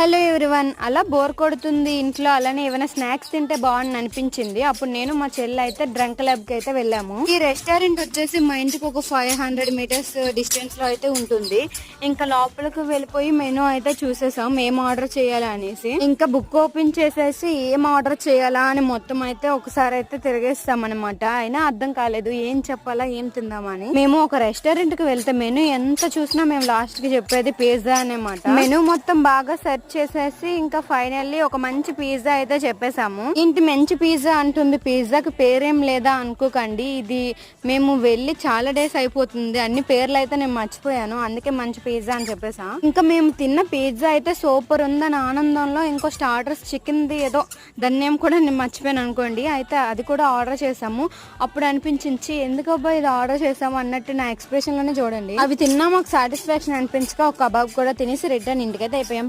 Hello everyone అలా bore కొడుతుంది ఇంట్లో అలానే ఏమైనా స్నాక్స్ తింటే బాగుంది అనిపించింది. అప్పుడు నేను మా చెల్లి అయితే డ్రంక్ ల్యాబ్కి అయితే వెళ్ళాము. ఈ రెస్టారెంట్ వచ్చేసి మా ఇంటికి ఒక ఫైవ్ హండ్రెడ్ మీటర్స్ డిస్టెన్స్లో అయితే ఉంటుంది. ఇంకా లోపలికి వెళ్ళిపోయి మెనూ అయితే చూసేసాం. ఏం ఆర్డర్ చేయాలా అనేసి. ఇంకా బుక్ ఓపెన్ చేసేసి ఏం ఆర్డర్ చేయాలా అని మొత్తం అయితే ఒకసారి అయితే తిరిగేస్తాం అనమాట అయినా అర్థం కాలేదు. ఏం చెప్పాలా ఏం తిందామని మేము ఒక రెస్టారెంట్కి వెళ్తే మెనూ ఎంత చూసినా మేము లాస్ట్కి చెప్పేది పిజ్జా అనమాట మెనూ మొత్తం బాగా సెర్చ్ చేసేసి ఇంకా ఫైనల్లీ ఒక మంచి పిజ్జా అయితే చెప్పేసాము ఇంటి మంచి పిజ్జా అంటుంది. పిజ్జాకి పేరేం లేదా అనుకోకండి. ఇది మేము వెళ్ళి చాలా డేస్ అయిపోతుంది. అన్ని పేర్లు అయితే నేను మర్చిపోయాను. అందుకే మంచి పిజ్జా అని చెప్పేసా. ఇంకా మేము తిన్న పిజ్జా అయితే సూపర్ ఉందని ఆనందంలో ఇంకో స్టార్టర్స్ చికెన్ది ఏదో ధన్యం కూడా నేను మర్చిపోయాను అనుకోండి. అయితే అది కూడా ఆర్డర్ చేసాము అప్పుడు అనిపించింది ఎందుకు అబ్బా ఇది ఆర్డర్ చేసాము అన్నట్టు నా ఎక్స్ప్రెషన్లోనే చూడండి. అవి తిన్నా మాకు సాటిస్ఫాక్షన్ అనిపించక ఒక కబాబ్ కూడా తినేసి రిటర్న్ ఇంటికైతే అయిపోయాం.